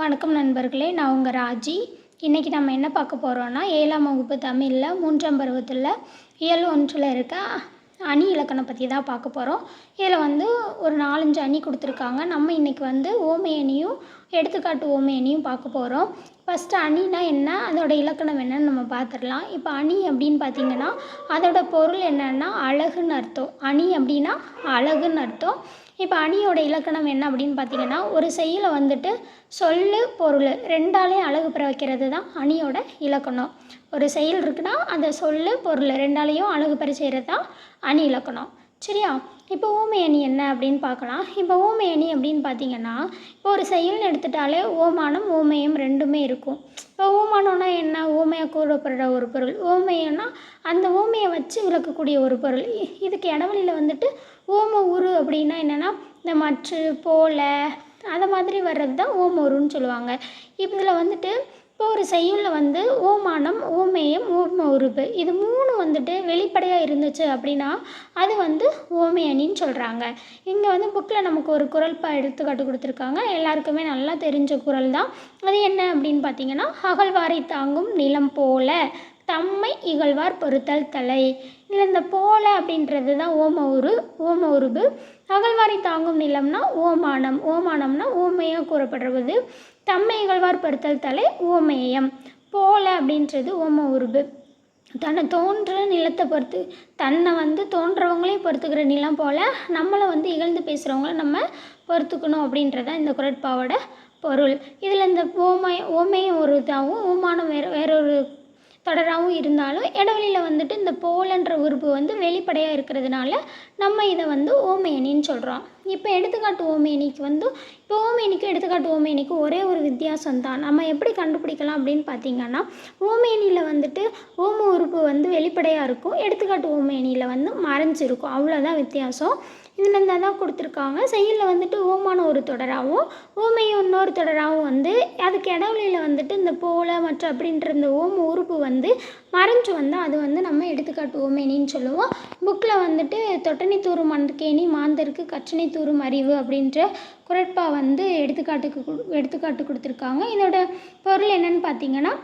வணக்கம் நண்பர்களே நான் உங்கள் ராஜி. இன்றைக்கி நம்ம என்ன பார்க்க போகிறோன்னா ஏழாம் வகுப்பு தமிழில் மூன்றாம் பருவத்தில் இயல் ஒன்றில் இருக்க அணி இலக்கணம் பற்றி தான் பார்க்க போகிறோம் இதில் வந்து ஒரு நாலஞ்சு அணி கொடுத்துருக்காங்க. நம்ம இன்றைக்கி வந்து ஓமை அணியும் எடுத்துக்காட்டு ஓமை அணியும் பார்க்க போகிறோம் ஃபஸ்ட்டு அணினா என்ன? அதோடய இலக்கணம் என்னன்னு நம்ம பார்த்துடலாம். இப்போ அணி அப்படின்னு பார்த்தீங்கன்னா அதோட பொருள் என்னென்னா அழகுன்னு அர்த்தம். அணி அப்படின்னா அழகுன்னு அர்த்தம். இப்போ அணியோட இலக்கணம் என்ன அப்படின்னு பார்த்தீங்கன்னா ஒரு செயலை வந்துட்டு சொல்லு பொருள் ரெண்டாலையும் அழகு பெற வைக்கிறது தான் அணியோட இலக்கணம். ஒரு செயல் இருக்குன்னா அந்த சொல்லு பொருள் ரெண்டாலையும் அழகு பெற செய்கிறது தான் அணி இலக்கணம். சரியா? இப்போ ஊமை அணி என்ன அப்படின்னு பார்க்கலாம். இப்போ ஊமை அணி அப்படின்னு பார்த்தீங்கன்னா இப்போ ஒரு செயல்னு எடுத்துட்டாலே ஓமானம் ஓமயம் ரெண்டுமே இருக்கும். இப்போ ஓமானம்னா என்ன? ஓமையாக கூறப்படுற ஒரு பொருள். ஓமையன்னா அந்த ஓமையை வச்சு விளக்கக்கூடிய ஒரு பொருள். இதுக்கு இடவெளியில் வந்துட்டு ஓம உரு அப்படின்னா என்னென்னா இந்த மற்று போல அதை மாதிரி வர்றது தான் ஓம உருன்னு சொல்லுவாங்க. இப்போ இதில் வந்துட்டு இப்போ ஒரு செய்யுளில் வந்து ஓமானம் ஓமேயம் ஓம உருபு இது மூணு வந்துட்டு வெளிப்படையாக இருந்துச்சு அப்படின்னா அது வந்து ஓமையணின்னு சொல்கிறாங்க இங்கே வந்து புக்கில் நமக்கு ஒரு குரல் ப எடுத்துக்காட்டு கொடுத்துருக்காங்க. எல்லாருக்குமே நல்லா தெரிஞ்ச குரல் தான். அது என்ன அப்படின்னு பார்த்தீங்கன்னா அகழ்வாரை தாங்கும் நிலம் போல தம்மை இகழ்வார் பொறுத்தல் தலை. இதில் இந்த போல அப்படின்றது தான் ஓம உரு ஓம உருபு. அகழ்வாரை தாங்கும் நிலம்னா ஓமானம் ஓமானம்னா ஓமையாக கூறப்படுவது. தம்மை இகழ்வார் பருத்தல் தலை ஓமேயம். போல அப்படின்றது ஓம உருபு. தன்னை தோன்ற நிலத்தை பொறுத்து தன்னை வந்து தோன்றவங்களையும் பொறுத்துக்கிற நிலம் போல் நம்மளை வந்து இகழ்ந்து பேசுகிறவங்கள நம்ம பொறுத்துக்கணும் அப்படின்றதான் இந்த குரட்பாவோட பொருள். இதில் இந்த ஓமை ஓமையும் ஒரு இதாகவும் ஓமானம் வேறு வேறொரு தொடராகவும் இருந்தாலும் இடைவெளியில் வந்துட்டு இந்த போலன்ற உறுப்பு வந்து வெளிப்படையாக இருக்கிறதுனால நம்ம இதை வந்து ஓமேனின்னு சொல்கிறோம் இப்போ எடுத்துக்காட்டு ஓமேனிக்கு வந்து இப்போ ஓமேனிக்கும் எடுத்துக்காட்டு ஓமேனிக்கும் ஒரே ஒரு வித்தியாசம் தான். நம்ம எப்படி கண்டுபிடிக்கலாம் அப்படின்னு பார்த்தீங்கன்னா ஓமேனியில் வந்துட்டு ஓம உறுப்பு வந்து வெளிப்படையாக இருக்கும். எடுத்துக்காட்டு ஓமேனியில் வந்து மறைஞ்சிருக்கும். அவ்வளோதான் வித்தியாசம். இதில் இருந்தால் தான் கொடுத்துருக்காங்க. செயலில் வந்துட்டு ஓமான ஒரு தொடராகவும் ஓமையும் இன்னொரு தொடராகவும் வந்து அதுக்கு இடவெளியில் வந்துட்டு இந்த போல மற்ற அப்படின்ற இந்த ஓம உறுப்பு வந்து மறைஞ்சு வந்தால் அது வந்து நம்ம எடுத்துக்காட்டு ஓமேனின்னு சொல்லுவோம். புக்கில் வந்துட்டு தொட்டனை தூரும் மண்கேணி மாந்தருக்கு கற்றனை தூரும் அறிவு அப்படின்ற குரட்பா வந்து எடுத்துக்காட்டுக்கு எடுத்துக்காட்டு கொடுத்துருக்காங்க. இதோட பொருள் என்னன்னு பார்த்தீங்கன்னா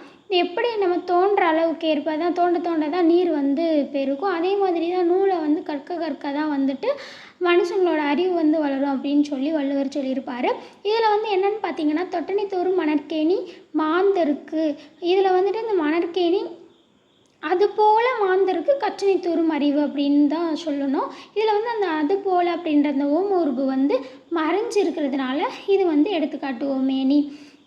எப்படி நம்ம தோன்ற அளவுக்கு ஏற்ப தான் தோண்ட தோண்ட தான் நீர் வந்து பெருகும். அதே மாதிரி தான் நூலை வந்து கற்க கற்க தான் வந்துட்டு மனுஷங்களோட அறிவு வந்து வளரும் அப்படின்னு சொல்லி வள்ளுவர் சொல்லியிருப்பார். இதில் வந்து என்னன்னு பார்த்தீங்கன்னா தொட்டணித்தோறும் தோறும் மணற்கேணி மாந்தருக்கு. இதில் வந்துட்டு இந்த மணற்கேணி அது போல் மாந்தருக்கு கற்றனை தூரும் அறிவு அப்படின்னு தான் சொல்லணும். இதில் வந்து அந்த அது போல அப்படின்ற அந்த ஓம உருபு வந்து மறைஞ்சிருக்கிறதுனால இது வந்து எடுத்துக்காட்டு ஓமேனி.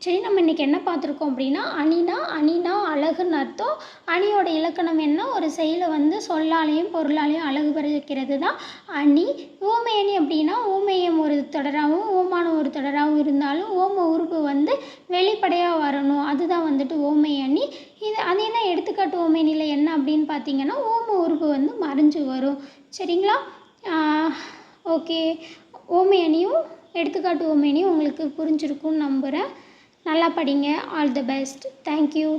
சரி நம்ம இன்றைக்கி என்ன பார்த்துருக்கோம் அப்படின்னா அணினா அணினா அழகுன்னு அர்த்தம். அணியோட இலக்கணம் என்ன? ஒரு செயலை வந்து சொல்லாலையும் பொருளாலையும் அழகு பெற தான் அணி. ஊமையணி அப்படின்னா ஊமையம் ஒரு தொடராகவும் ஓமான ஒரு தொடராகவும் இருந்தாலும் ஓம உறுப்பு வந்து வெளிப்படையாக வரணும். அதுதான் வந்துட்டு ஓமை அணி. இது அதே தான் எடுத்துக்காட்டு ஓமேனியில் என்ன அப்படின்னு பார்த்தீங்கன்னா ஓம உறுப்பு வந்து மறைஞ்சு வரும். சரிங்களா? ஓகே. ஓமை அணியும் எடுத்துக்காட்டு ஓமையணியும் உங்களுக்கு புரிஞ்சிருக்கும்னு நம்புகிறேன் நல்லா படிங்க. All the best thank you